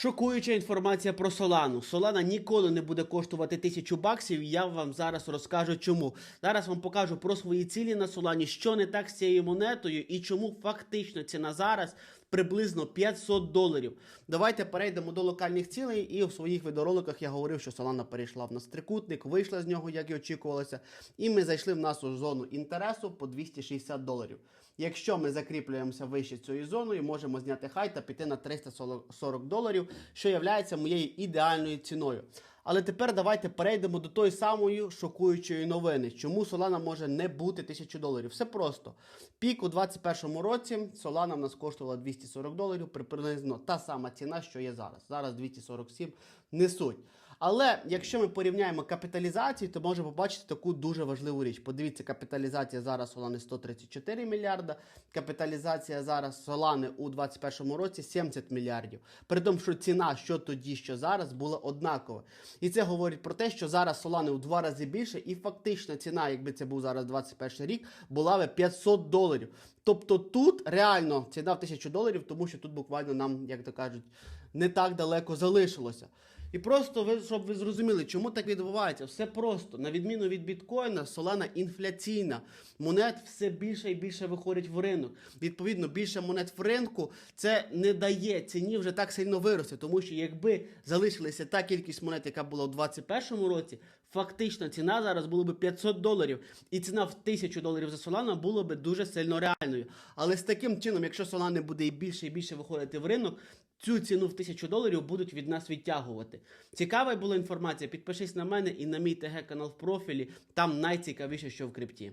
Шокуюча інформація про Солану. Солана ніколи не буде коштувати тисячу баксів. Я вам зараз розкажу чому. Зараз вам покажу про свої цілі на Солані, що не так з цією монетою і чому фактично ціна зараз приблизно 500 доларів. Давайте перейдемо до локальних цілей. І в своїх відеороликах я говорив, що Солана перейшла в нас трикутник, вийшла з нього, як і очікувалося. І ми зайшли в нашу зону інтересу по 260 доларів. Якщо ми закріплюємося вище цією зоною, можемо зняти хай та піти на 340 доларів, що являється моєю ідеальною ціною. Але тепер давайте перейдемо до тої самої шокуючої новини, чому Solana може не бути 1000 доларів. Все просто. Пік у 2021 році Solana в нас коштувала 240 доларів, приблизно та сама ціна, що є зараз. Зараз 247 не суть. Але якщо ми порівняємо капіталізацію, то можемо побачити таку дуже важливу річ. Подивіться, капіталізація зараз Solana 134 мільярда, капіталізація зараз Solana у 2021 році 70 мільярдів. При тому, що ціна, що тоді, що зараз, була однакова. І це говорить про те, що зараз Solana у два рази більше, і фактична ціна, якби це був зараз 21 рік, була би 500 доларів. Тобто тут реально ціна в 1000 доларів, тому що тут буквально нам, як то кажуть, не так далеко залишилося. І просто ви, щоб ви зрозуміли, чому так відбувається, все просто. На відміну від біткоїна, Solana інфляційна. Монет все більше і більше виходить в ринок. Відповідно, більше монет в ринку це не дає ціні вже так сильно вирости. Тому що якби залишилася та кількість монет, яка була у 2021 році, фактична ціна зараз була б 500 доларів. І ціна в 1000 доларів за Solana була б дуже сильно реальною. Але з таким чином, якщо Solana буде і більше і більше виходити в ринок, Цю ціну в 1000 доларів будуть від нас відтягувати. Цікава була інформація. Підпишись на мене і на мій ТГ канал в профілі. Там найцікавіше, що в крипті.